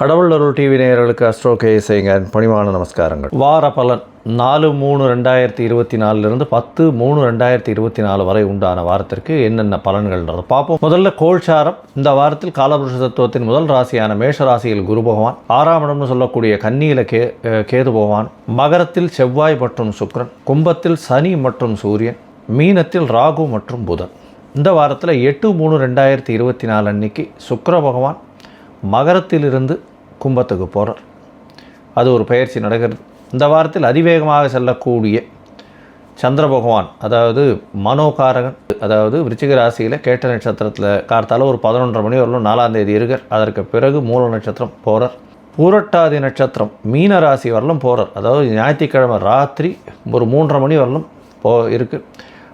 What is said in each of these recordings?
கடவுள் அருள் டிவி நேயர்களுக்கு அஸ்ட்ரோ கேஎஸ்ஐங்க பணிவான நமஸ்காரங்கள். வார பலன் நாலு மூணு ரெண்டாயிரத்தி இருபத்தி நாலுலேருந்து பத்து மூணு ரெண்டாயிரத்தி இருபத்தி நாலு வரை உண்டான வாரத்திற்கு என்னென்ன பலன்கள்ன்றது பார்ப்போம். முதல்ல கோல்சாரம். இந்த வாரத்தில் காலபுருஷ தத்துவத்தின் முதல் ராசியான மேஷ ராசியில் குரு பகவான் ஆறாம் இடம்னு சொல்லக்கூடிய கன்னியில கே கேது பகவான் மகரத்தில் செவ்வாய் மற்றும் சுக்ரன் கும்பத்தில் சனி மற்றும் சூரியன் மீனத்தில் ராகு மற்றும் புதன். இந்த வாரத்தில் எட்டு மூணு ரெண்டாயிரத்தி இருபத்தி நாலு அன்னைக்கு சுக்கர பகவான் மகரத்திலிருந்து கும்பத்துக்கு போகிறார் அது ஒரு பயிற்சி நடக்கிறது. இந்த வாரத்தில் அதிவேகமாக செல்லக்கூடிய சந்திர பகவான் அதாவது மனோகாரகன் அதாவது விருச்சிக ராசியில் கேட்ட நட்சத்திரத்தில் கார்த்தால ஒரு பதினொன்றரை மணி வரலும் நாலாம் தேதி இருக்கார். அதற்கு பிறகு மூல நட்சத்திரம் போகிறார் பூரட்டாதி நட்சத்திரம் மீன ராசி வரலும் போகிறார் அதாவது ஞாயிற்றுக்கிழமை ராத்திரி ஒரு மூன்றரை மணி வரலும் போ இருக்குது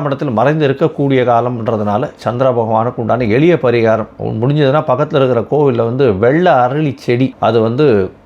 இடத்தில் மறைந்து இருக்கக்கூடிய காலம்ன்றதுனால சந்திர பகவானுக்கு உண்டான எளிய பரிகாரம். முடிஞ்சதுன்னா பக்கத்தில் இருக்கிற கோவிலில் வந்து வெள்ளை அரளி செடி அது வந்து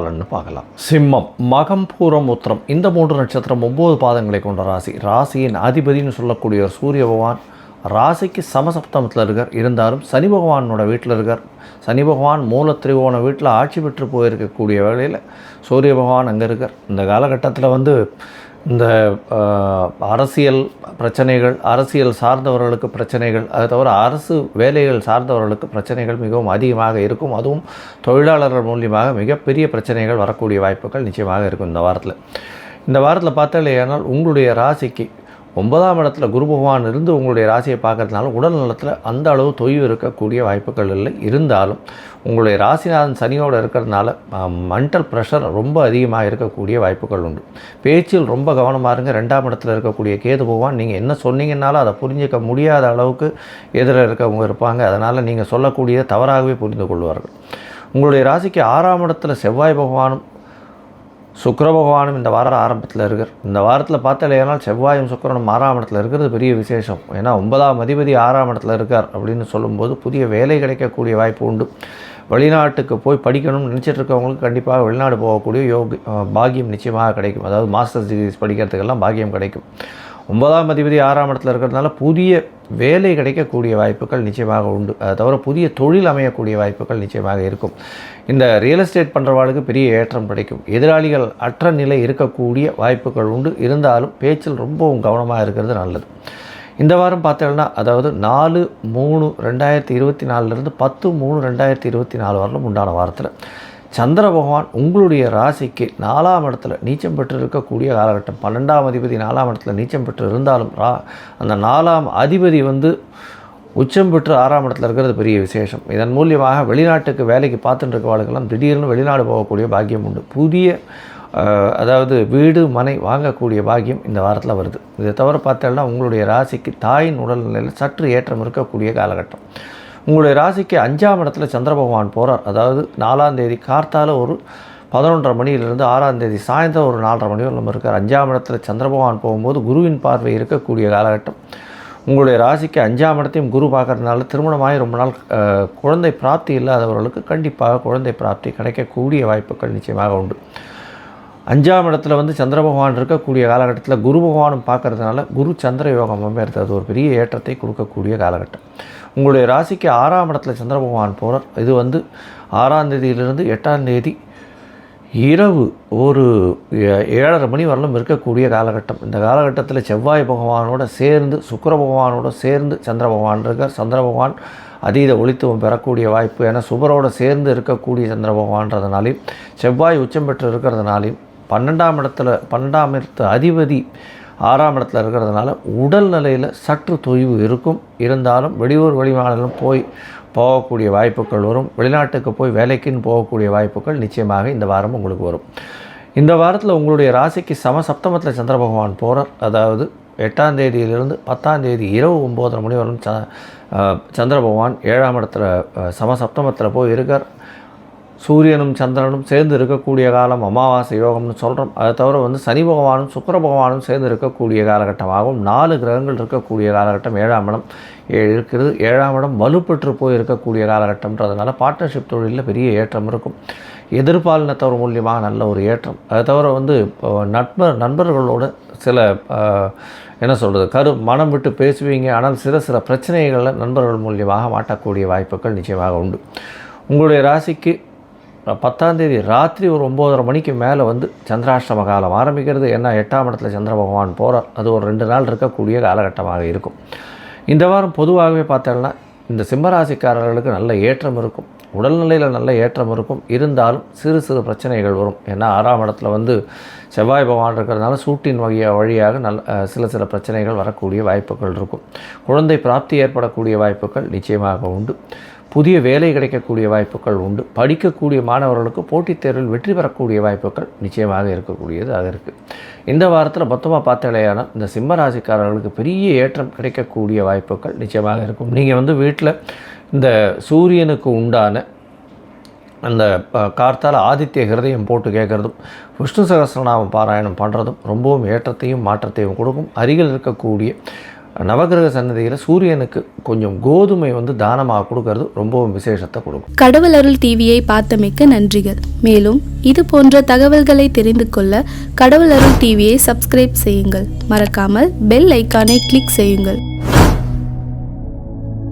பலன்னு பார்க்கலாம். சிம்மம் மகம் பூரம் உத்திரம் இந்த மூன்று நட்சத்திரம் ஒன்பது பாதங்களை கொண்ட ராசி. ராசியின் அதிபதினு சொல்லக்கூடிய ஒரு சூரிய பகவான் ராசிக்கு சமசப்தமத்தில் இருக்கார். இருந்தாலும் சனி பகவானோட வீட்டில் இருக்கார். சனி பகவான் மூல திரிகோண வீட்டில் ஆட்சி பெற்று போயிருக்கக்கூடிய வேளையில் சூரிய பகவான் அங்கே இருக்கார். இந்த காலகட்டத்தில் வந்து இந்த அரசியல் பிரச்சனைகள் அரசியல் சார்ந்தவர்களுக்கு பிரச்சனைகள் அது தவிர அரசு வேலைகள் சார்ந்தவர்களுக்கு பிரச்சனைகள் மிகவும் அதிகமாக இருக்கும். அதுவும் தொழிலாளர்கள் மூலியமாக மிகப்பெரிய பிரச்சனைகள் வரக்கூடிய வாய்ப்புகள் நிச்சயமாக இருக்கும் இந்த வாரத்தில். இந்த வாரத்தில் பார்த்தாலேயானால் உங்களுடைய ராசிக்கு ஒன்பதாம் இடத்துல குரு பகவான் இருந்து உங்களுடைய ராசியை பார்க்கறதுனால உடல் நலத்தில் அந்த அளவு தொய்வு இருக்கக்கூடிய வாய்ப்புகள் இல்லை. இருந்தாலும் உங்களுடைய ராசிநாதன் சனியோடு இருக்கிறதுனால மென்டல் ப்ரெஷர் ரொம்ப அதிகமாக இருக்கக்கூடிய வாய்ப்புகள் உண்டு. பேச்சில் ரொம்ப கவனமாக இருங்க. ரெண்டாம் இடத்துல இருக்கக்கூடிய கேது பகவான் நீங்கள் என்ன சொன்னீங்கன்னாலும் அதை புரிஞ்சிக்க முடியாத அளவுக்கு எதிரில் இருக்கவங்க இருப்பாங்க. அதனால் நீங்கள் சொல்லக்கூடியதை தவறாகவே புரிந்து கொள்வார்கள். உங்களுடைய ராசிக்கு ஆறாம் இடத்துல செவ்வாய் பகவானும் சுக்கர பகவானும் இந்த வார ஆரம்பத்தில் இருக்கார். இந்த வாரத்தில் பார்த்தாலேனால் செவ்வாயும் சுக்கரனும் ஆறாம் இடத்துல இருக்கிறது பெரிய விசேஷம். ஏன்னா ஒன்பதாம் அதிபதி ஆறாம் இடத்துல இருக்கார் அப்படின்னு சொல்லும்போது புதிய வேலை கிடைக்கக்கூடிய வாய்ப்பு உண்டு. வெளிநாட்டுக்கு போய் படிக்கணும்னு நினச்சிட்டு இருக்கவங்களுக்கு கண்டிப்பாக வெளிநாடு போகக்கூடிய யோக பாகியம் பாக்கியம் நிச்சயமாக கிடைக்கும். அதாவது மாஸ்டர்ஸ் டிகிரிஸ் படிக்கிறதுக்கெல்லாம் பாக்கியம் கிடைக்கும். ஒன்பதாம் அதிபதி ஆறாம் இடத்துல இருக்கிறதுனால புதிய வேலை கிடைக்கக்கூடிய வாய்ப்புகள் நிச்சயமாக உண்டு. அதை தவிர புதிய தொழில் அமையக்கூடிய வாய்ப்புகள் நிச்சயமாக இருக்கும். இந்த ரியல் எஸ்டேட் பண்ணுறவாளுக்கு பெரிய ஏற்றம் கிடைக்கும். எதிராளிகள் அற்ற நிலை இருக்கக்கூடிய வாய்ப்புகள் உண்டு. இருந்தாலும் பேச்சில் ரொம்பவும் கவனமாக இருக்கிறது நல்லது. இந்த வாரம் பார்த்தீங்கன்னா அதாவது நாலு மூணு ரெண்டாயிரத்தி இருபத்தி நாலுலேருந்து பத்து மூணு ரெண்டாயிரத்தி இருபத்தி நாலு வரலும் உண்டான வாரத்தில். சந்திர பகவான் உங்களுடைய ராசிக்கு நாலாம் இடத்துல நீச்சம் பெற்று இருக்கக்கூடிய காலகட்டம். பன்னெண்டாம் அதிபதி நாலாம் இடத்துல நீச்சம் பெற்று இருந்தாலும் ரா அந்த நாலாம் அதிபதி வந்து உச்சம் பெற்று ஆறாம் இடத்துல இருக்கிறது பெரிய விசேஷம். இதன் மூலியமாக வெளிநாட்டுக்கு வேலைக்கு பார்த்துட்டு இருக்கவாளுக்கெல்லாம் திடீர்னு வெளிநாடு போகக்கூடிய பாக்கியம் உண்டு. புதிய அதாவது வீடு மனை வாங்கக்கூடிய பாக்கியம் இந்த வாரத்தில் வருது. இதை தவிர பார்த்தோம்னா உங்களுடைய ராசிக்கு தாயின் உடல்நிலையில் சற்று ஏற்றம் இருக்கக்கூடிய காலகட்டம். உங்களுடைய ராசிக்கு அஞ்சாம் இடத்துல சந்திர பகவான் போகிறார் அதாவது நாலாம் தேதி கார்த்தால ஒரு பதினொன்றரை மணியிலிருந்து ஆறாம் தேதி சாயந்தரம் ஒரு நாலரை மணி வரை நம்ம இருக்கார். அஞ்சாம் இடத்துல சந்திர பகவான் போகும்போது குருவின் பார்வை இருக்கக்கூடிய காலகட்டம். உங்களுடைய ராசிக்கு அஞ்சாம் இடத்தையும் குரு பார்க்கறதுனால திருமணமாகி ரொம்ப நாள் குழந்தை பிராப்தி இல்லாதவர்களுக்கு கண்டிப்பாக குழந்தை பிராப்தி கிடைக்கக்கூடிய வாய்ப்புகள் நிச்சயமாக உண்டு. அஞ்சாம் இடத்துல வந்து சந்திர பகவான் இருக்கக்கூடிய காலகட்டத்தில் குரு பகவானும் பார்க்கறதுனால குரு சந்திர யோகம் அமைகிறது அது ஒரு பெரிய ஏற்றத்தை கொடுக்கக்கூடிய காலகட்டம். உங்களுடைய ராசிக்கு ஆறாம் இடத்துல சந்திர பகவான் போகிறார் இது வந்து ஆறாம் தேதியிலிருந்து எட்டாம் தேதி இரவு ஒரு ஏ- ஏழரை மணி வரலும் இருக்கக்கூடிய காலகட்டம். இந்த காலகட்டத்தில் செவ்வாய் பகவானோட சேர்ந்து சுக்கர பகவானோட சேர்ந்து சந்திர பகவான் இருக்கார். சந்திர பகவான் அதீத ஒளித்துவம் பெறக்கூடிய வாய்ப்பு. ஏன்னா சுபரோட சேர்ந்து இருக்கக்கூடிய சந்திர பகவான்றதுனாலையும் செவ்வாய் உச்சம் பெற்று இருக்கிறதுனாலையும் பன்னெண்டாம் இடத்துல பன்னெண்டாம் இடத்து அதிபதி ஆறாம் இடத்துல இருக்கிறதுனால உடல் நிலையில் சற்று தொய்வு இருக்கும். இருந்தாலும் வெளியூர் வெளிமாநிலம் போய் போகக்கூடிய வாய்ப்புகள் வரும். வெளிநாட்டுக்கு போய் வேலைக்குன்னு போகக்கூடிய வாய்ப்புகள் நிச்சயமாக இந்த வாரம் உங்களுக்கு வரும். இந்த வாரத்தில் உங்களுடைய ராசிக்கு சம சப்தமத்தில் சந்திர பகவான் போகிறார் அதாவது எட்டாம் தேதியிலிருந்து பத்தாம் தேதி இரவு ஒம்போதரை மணி வரும் ச சந்திர பகவான் ஏழாம் இடத்துல சம சப்தமத்தில் போய் இருக்கார் சூரியனும் சந்திரனும் சேர்ந்து இருக்கக்கூடிய காலம் அமாவாசை யோகம்னு சொல்கிறோம் அதை தவிர வந்து சனி பகவானும் சுக்கர பகவானும் சேர்ந்து இருக்கக்கூடிய காலகட்டமாகவும் நாலு கிரகங்கள் இருக்கக்கூடிய காலகட்டம் ஏழாம் இடம் ஏ- இருக்கிறது. ஏழாம் இடம் வலுப்பெற்று போய் இருக்கக்கூடிய காலகட்டம்ன்றதுனால பார்ட்னர்ஷிப் தொழிலில் பெரிய ஏற்றம் இருக்கும். எதிர்பாலினத்தவர் மூலியமாக நல்ல ஒரு ஏற்றம். அதை தவிர வந்து நண்பர் நட்பர் நண்பர்களோட சில என்ன சொல்கிறது கரு மனம் விட்டு பேசுவீங்க. ஆனால் சில சில பிரச்சனைகளை நண்பர்கள் மூலியமாக மாட்டக்கூடிய வாய்ப்புகள் நிச்சயமாக உண்டு. உங்களுடைய ராசிக்கு பத்தாந்தேதி ராத்திரி ஒரு ஒம்போதரை மணிக்கு மேலே வந்து சந்திராஷ்டம காலம் ஆரம்பிக்கிறது. ஏன்னா எட்டாம் இடத்துல சந்திர பகவான் போகிறார் அது ஒரு ரெண்டு நாள் இருக்கக்கூடிய காலகட்டமாக இருக்கும். இந்த வாரம் பொதுவாகவே பார்த்தோம்னா இந்த சிம்மராசிக்காரர்களுக்கு நல்ல ஏற்றம் இருக்கும். உடல்நிலையில் நல்ல ஏற்றம் இருக்கும். இருந்தாலும் சிறு சிறு பிரச்சனைகள் வரும். ஏன்னா ஆறாம் இடத்துல வந்து செவ்வாய் பகவான் இருக்கிறதுனால சூட்டின் வகையாக வழியாக நல்ல சில சில பிரச்சனைகள் வரக்கூடிய வாய்ப்புகள் இருக்கும். குழந்தை பிராப்தி ஏற்படக்கூடிய வாய்ப்புகள் நிச்சயமாக உண்டு. புதிய வேலை கிடைக்கக்கூடிய வாய்ப்புகள் உண்டு. படிக்கக்கூடிய மாணவர்களுக்கு போட்டித் தேர்வில் வெற்றி பெறக்கூடிய வாய்ப்புகள் நிச்சயமாக இருக்கக்கூடியது அது இருக்குது இந்த வாரத்தில் மொத்தமாக பார்த்தாலேயானால் இந்த சிம்ம ராசிக்காரர்களுக்கு பெரிய ஏற்றம் கிடைக்கக்கூடிய வாய்ப்புகள் நிச்சயமாக இருக்கும். நீங்கள் வந்து வீட்டில் இந்த சூரியனுக்கு உண்டான அந்த கார்த்தால் ஆதித்ய ஹிருதயம் போட்டு கேட்குறதும் விஷ்ணு சகசிரநாமம் பாராயணம் பண்ணுறதும் ரொம்பவும் ஏற்றத்தையும் மாற்றத்தையும் கொடுக்கும். அருகில் இருக்கக்கூடிய நவகிரக சன்னதியில் சூரியனுக்கு கொஞ்சம் கோதுமை வந்து தானமாக கொடுக்கறது ரொம்பவும் விசேஷத்தை கொடுக்கும். கடவுள் அருள் டிவியை பார்த்தமைக்க நன்றிகள். மேலும் இது போன்ற தகவல்களை தெரிந்து கொள்ள கடவுள் அருள் டிவியை சப்ஸ்கிரைப் செய்யுங்கள். மறக்காமல் பெல் ஐக்கானை கிளிக் செய்யுங்கள்.